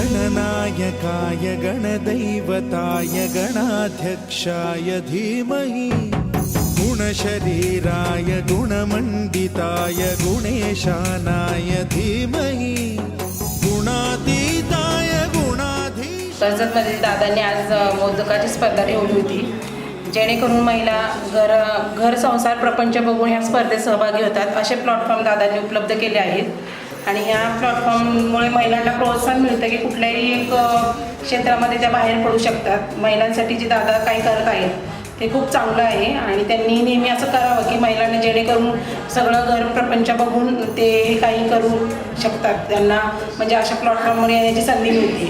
गणनायकाय गणदैवताय गणाध्यक्षाय धीमहि गुणशरीराय गुणमण्डिताय गुणेशानाय धीमहि गुणातीताय गुणाधी दादांनी आज मोदकाची स्पर्धा ठेवली होती. जेणेकरून महिला घर घर संसार प्रपंच बघून ह्या स्पर्धेत सहभागी होतात असे प्लॅटफॉर्म दादांनी उपलब्ध केले आहेत. आणि ह्या प्लॅटफॉर्ममुळे महिलांना प्रोत्साहन मिळतं की कुठल्याही एक क्षेत्रामध्ये त्या बाहेर पडू शकतात. महिलांसाठी जे दादा काही करत आहेत ते खूप चांगलं आहे. आणि त्यांनी नेहमी असं करावं की महिलांना जेणेकरून सगळं घर प्रपंच बघून ते काही करू शकतात. त्यांना म्हणजे अशा प्लॅटफॉर्मवर येण्याची संधी मिळते.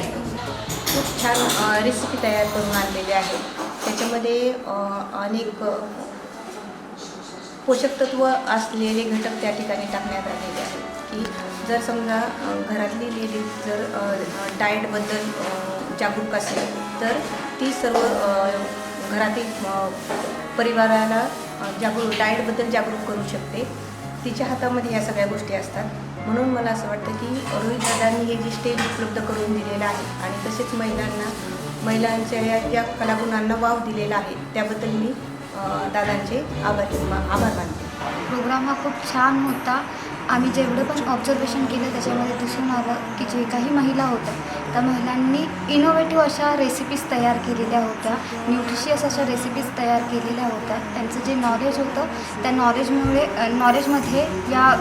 खूप छान रेसिपी तयार करून आणलेली आहे. त्याच्यामध्ये अनेक पोषक तत्व असलेले घटक त्या ठिकाणी टाकण्यात आलेले आहेत. की जर समजा घरातली लेडीज जर डाएटबद्दल जागरूक असेल तर ती सर्व घरातील परिवाराला जागरूक डाएटबद्दल जागरूक करू शकते. तिच्या हातामध्ये या सगळ्या गोष्टी असतात. म्हणून मला असं वाटतं की रोहित दादांनी हे जे स्टेज उपलब्ध करून दिलेलं आहे आणि तसेच महिलांना महिलांच्या या ज्या कलागुणांना वाव दिलेला आहे त्याबद्दल मी दादांचे आभार आभार मानते. प्रोग्राम हा खूप छान होता. आम्ही जेवढं पण ऑब्झर्वेशन केलं त्याच्यामध्ये दिसून आलं की जे काही महिला होत्या. त्या महिलांनी इनोव्हेटिव्ह अशा रेसिपीज तयार केलेल्या होत्या. न्यूट्रिशियस अशा रेसिपीज तयार केलेल्या होत्या. त्यांचं जे नॉलेज होतं त्या नॉलेजमुळे नॉलेजमध्ये या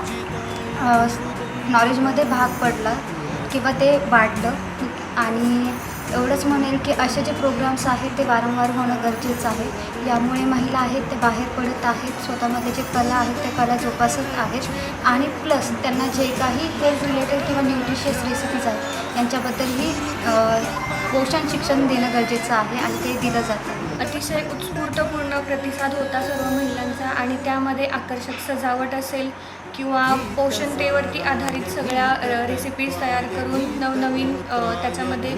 नॉलेजमध्ये भाग पडला किंवा ते वाढलं. आणि एवढंच म्हणेल की असे जे प्रोग्राम्स आहेत ते वारंवार होणं गरजेचं आहे. यामुळे महिला आहेत ते बाहेर पडत आहेत स्वतःमध्ये जे कला आहेत ते कला जोपासत आहेत. आणि प्लस त्यांना जे काही हेल्थ रिलेटेड किंवा न्यूट्रिशियस रेसिपीज आहेत यांच्याबद्दलही पोषण शिक्षण देणं गरजेचं आहे आणि ते दिलं जातं. अतिशय उत्स्फूर्तपूर्ण प्रतिसाद होता सर्व महिलांचा. आणि त्यामध्ये आकर्षक सजावट असेल किंवा पोषणतेवरती आधारित सगळ्या रेसिपीज तयार करून नवनवीन त्याच्यामध्ये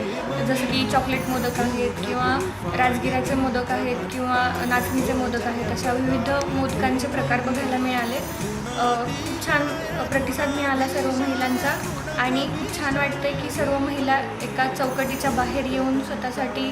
जसं की चॉकलेट मोदक आहेत किंवा राजगिराचे मोदक आहेत किंवा नाचणीचे मोदक आहेत अशा विविध मोदकांचे प्रकार बघायला मिळाले. खूप छान प्रतिसाद मिळाला सर्व महिलांचा आणि खूप छान वाटते की सर्व महिला एका चौकटीच्या बाहेर येऊन स्वतःसाठी